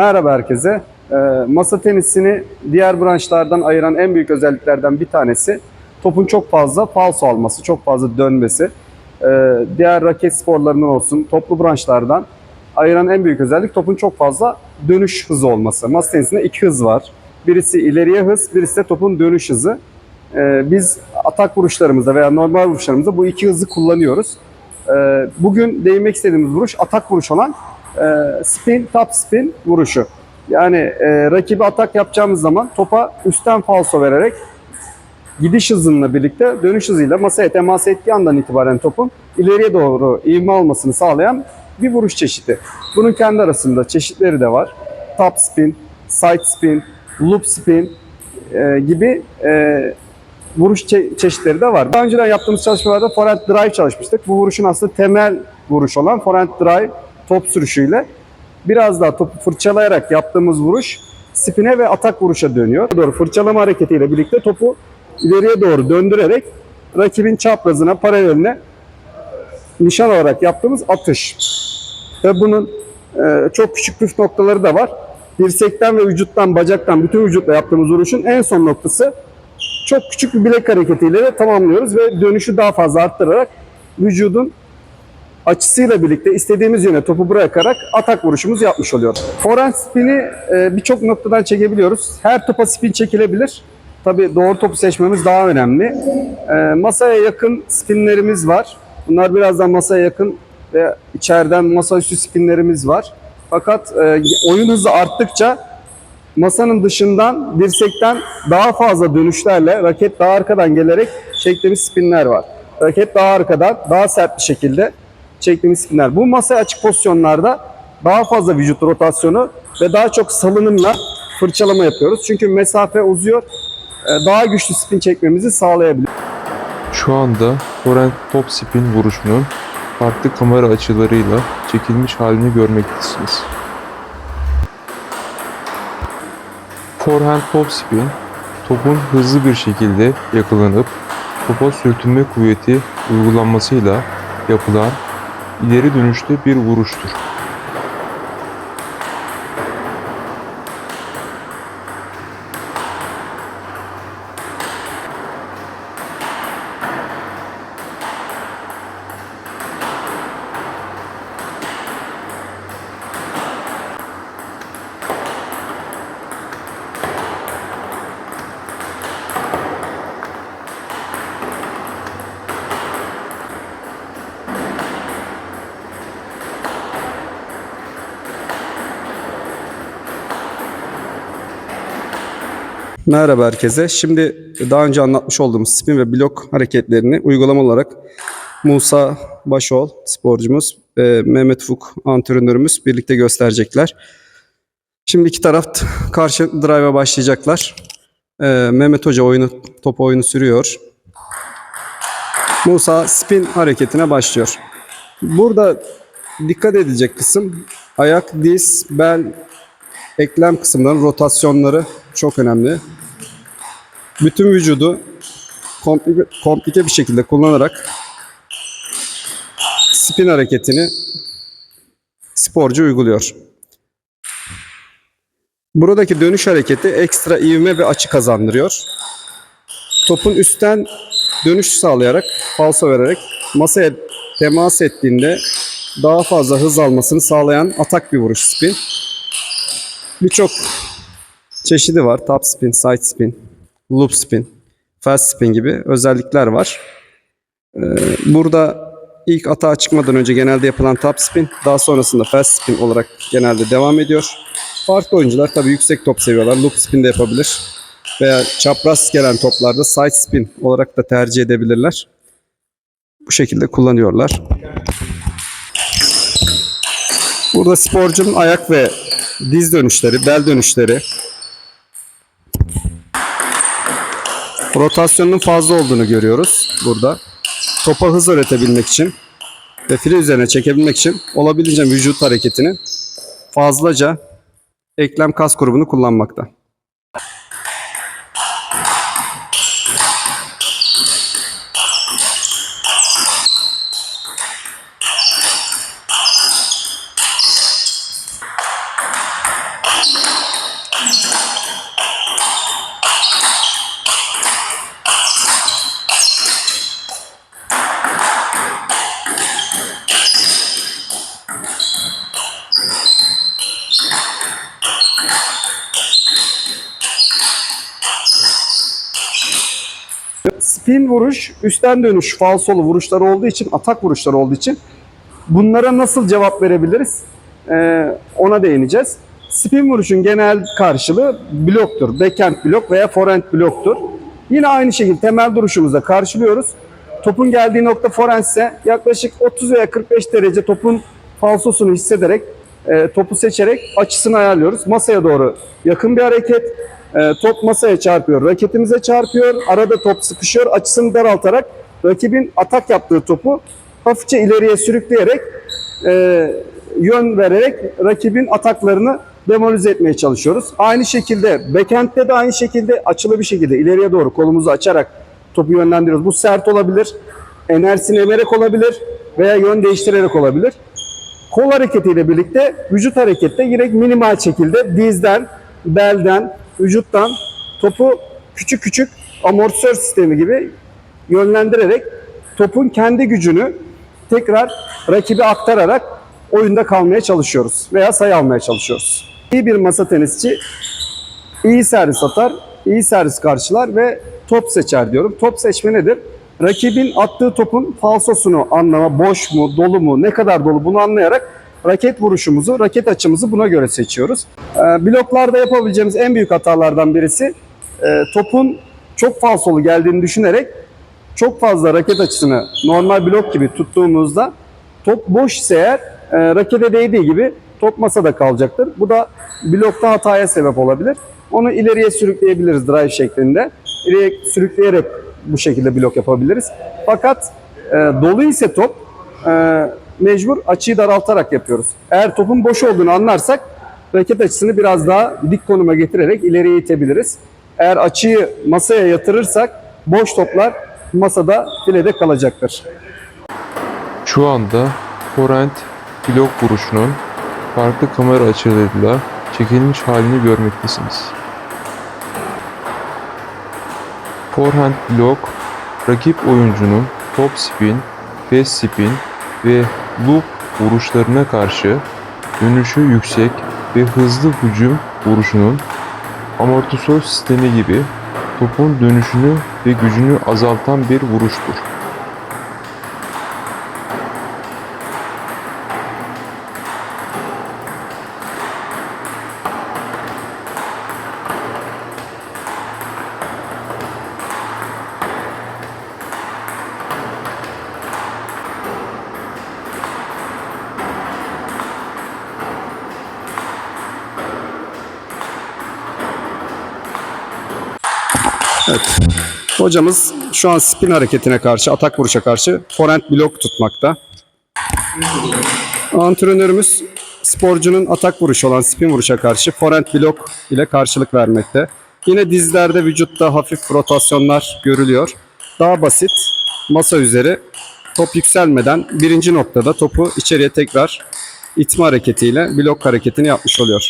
Merhaba herkese. Ee, masa tenisini diğer branşlardan ayıran en büyük özelliklerden bir tanesi topun çok fazla falso alması, çok fazla dönmesi. Ee, diğer raket sporlarından olsun, toplu branşlardan ayıran en büyük özellik topun çok fazla dönüş hızı olması. Masa tenisinde iki hız var. Birisi ileriye hız, birisi de topun dönüş hızı. Ee, biz atak vuruşlarımızda veya normal vuruşlarımızda bu iki hızı kullanıyoruz. Bugün değinmek istediğimiz vuruş atak vuruş olan e, spin, top spin vuruşu. Yani e, rakibi atak yapacağımız zaman topa üstten falso vererek gidiş hızıyla birlikte dönüş hızıyla masaya temas ettiği andan itibaren topun ileriye doğru ivme almasını sağlayan bir vuruş çeşidi. Bunun kendi arasında çeşitleri de var. Top spin, side spin, loop spin e, gibi e, vuruş çe- çeşitleri de var. Daha önceden yaptığımız çalışmalarda forehand drive çalışmıştık. Bu vuruşun aslında temel vuruş olan forehand drive top sürüşüyle biraz daha topu fırçalayarak yaptığımız vuruş spine ve atak vuruşa dönüyor. Doğru fırçalama hareketiyle birlikte topu ileriye doğru döndürerek rakibin çaprazına, paraleline nişan olarak yaptığımız atış. Ve bunun e, çok küçük püf noktaları da var. Dirsekten ve vücuttan, bacaktan, bütün vücutla yaptığımız vuruşun en son noktası çok küçük bir bilek hareketiyle de tamamlıyoruz ve dönüşü daha fazla arttırarak vücudun açısıyla birlikte istediğimiz yöne topu bırakarak atak vuruşumuz yapmış oluyoruz. Forehand spini e, birçok noktadan çekebiliyoruz. Her topa spin çekilebilir. Tabii doğru topu seçmemiz daha önemli. E, masaya yakın spinlerimiz var. Bunlar birazdan masaya yakın ve içeriden masaüstü spinlerimiz var. Fakat e, oyun hızı arttıkça masanın dışından dirsekten daha fazla dönüşlerle raket daha arkadan gelerek çektiğimiz spinler var. Raket daha arkadan daha sert bir şekilde çektiğimiz spinler. Bu masaya açık pozisyonlarda daha fazla vücut rotasyonu ve daha çok salınımla fırçalama yapıyoruz. Çünkü mesafe uzuyor. e, Daha güçlü spin çekmemizi sağlayabiliyor. Şu anda forehand top spin vuruşunun farklı kamera açılarıyla çekilmiş halini görmektesiniz. Forehand top spin, topun hızlı bir şekilde yakalanıp topa sürtünme kuvveti uygulanmasıyla yapılan ileri dönüşlü bir vuruştur. Merhaba herkese. Şimdi daha önce anlatmış olduğumuz spin ve blok hareketlerini uygulama olarak Musa Başol sporcumuz ve Mehmet Fuk antrenörümüz birlikte gösterecekler. Şimdi iki taraf karşı drive'a başlayacaklar. Ee, Mehmet Hoca oyunu, top oyunu sürüyor. Musa spin hareketine başlıyor. Burada dikkat edilecek kısım ayak, diz, bel, eklem kısımların rotasyonları çok önemli. Bütün vücudu komplike, komplike bir şekilde kullanarak spin hareketini sporcu uyguluyor. Buradaki dönüş hareketi ekstra ivme ve açı kazandırıyor. Topun üstten dönüş sağlayarak, falso vererek masaya temas ettiğinde daha fazla hız almasını sağlayan atak bir vuruş spin. Birçok çeşidi var. Top spin, side spin, loop spin, fast spin gibi özellikler var. Ee, burada ilk atağa çıkmadan önce genelde yapılan top spin, daha sonrasında fast spin olarak genelde devam ediyor. Farklı oyuncular tabii yüksek top seviyorlar. Loop spin de yapabilir. Veya çapraz gelen toplarda side spin olarak da tercih edebilirler. Bu şekilde kullanıyorlar. Burada sporcunun ayak ve diz dönüşleri, bel dönüşleri, rotasyonun fazla olduğunu görüyoruz burada. Topa hız öğretebilmek için ve file üzerine çekebilmek için olabildiğince vücut hareketini fazlaca eklem kas grubunu kullanmakta. Spin vuruş, üstten dönüş, falsolu vuruşları olduğu için, atak vuruşları olduğu için bunlara nasıl cevap verebiliriz? Ee, ona değineceğiz. Spin vuruşun genel karşılığı bloktur. Backhand blok veya forehand bloktur. Yine aynı şekilde temel duruşumuzda karşılıyoruz. Topun geldiği nokta forehand ise yaklaşık 30 veya 45 derece topun falsosunu hissederek e, topu seçerek açısını ayarlıyoruz. Masaya doğru yakın bir hareket. E, top masaya çarpıyor, raketimize çarpıyor. Arada top sıkışıyor. Açısını daraltarak rakibin atak yaptığı topu hafifçe ileriye sürükleyerek e, yön vererek rakibin ataklarını demolize etmeye çalışıyoruz. Aynı şekilde backhand'de de aynı şekilde açılı bir şekilde ileriye doğru kolumuzu açarak topu yönlendiriyoruz. Bu sert olabilir, enerjisini emerek olabilir veya yön değiştirerek olabilir. Kol hareketiyle birlikte vücut harekette yine minimal şekilde dizden, belden, vücuttan topu küçük küçük amortisör sistemi gibi yönlendirerek topun kendi gücünü tekrar rakibe aktararak oyunda kalmaya çalışıyoruz veya sayı almaya çalışıyoruz. İyi bir masa tenisçi iyi servis atar, iyi servis karşılar ve top seçer diyorum. Top seçme nedir? Rakibin attığı topun falsosunu anlama, boş mu, dolu mu, ne kadar dolu bunu anlayarak raket vuruşumuzu, raket açımızı buna göre seçiyoruz. Ee, bloklarda yapabileceğimiz en büyük hatalardan birisi e, topun çok falsolu geldiğini düşünerek çok fazla raket açısını normal blok gibi tuttuğumuzda top boş ise eğer e, rakete değdiği gibi top masada kalacaktır. Bu da blokta hataya sebep olabilir. Onu ileriye sürükleyebiliriz drive şeklinde. İleriye sürükleyerek bu şekilde blok yapabiliriz. Fakat e, dolu ise top e, mecbur açıyı daraltarak yapıyoruz. Eğer topun boş olduğunu anlarsak raket açısını biraz daha dik konuma getirerek ileriye itebiliriz. Eğer açıyı masaya yatırırsak boş toplar masada filede kalacaktır. Şu anda forehand blok vuruşunun farklı kamera açılarıyla çekilmiş halini görmektesiniz. Forehand blok, rakip oyuncunun top spin, fast spin ve loop vuruşlarına karşı dönüşü yüksek ve hızlı hücum vuruşunun amortisör sistemi gibi topun dönüşünü ve gücünü azaltan bir vuruştur. Hocamız şu an spin hareketine karşı, atak vuruşa karşı forehand blok tutmakta. Antrenörümüz sporcunun atak vuruşu olan spin vuruşa karşı forehand blok ile karşılık vermekte. Yine dizlerde vücutta hafif rotasyonlar görülüyor. Daha basit masa üzeri top yükselmeden birinci noktada topu içeriye tekrar itme hareketiyle blok hareketini yapmış oluyor.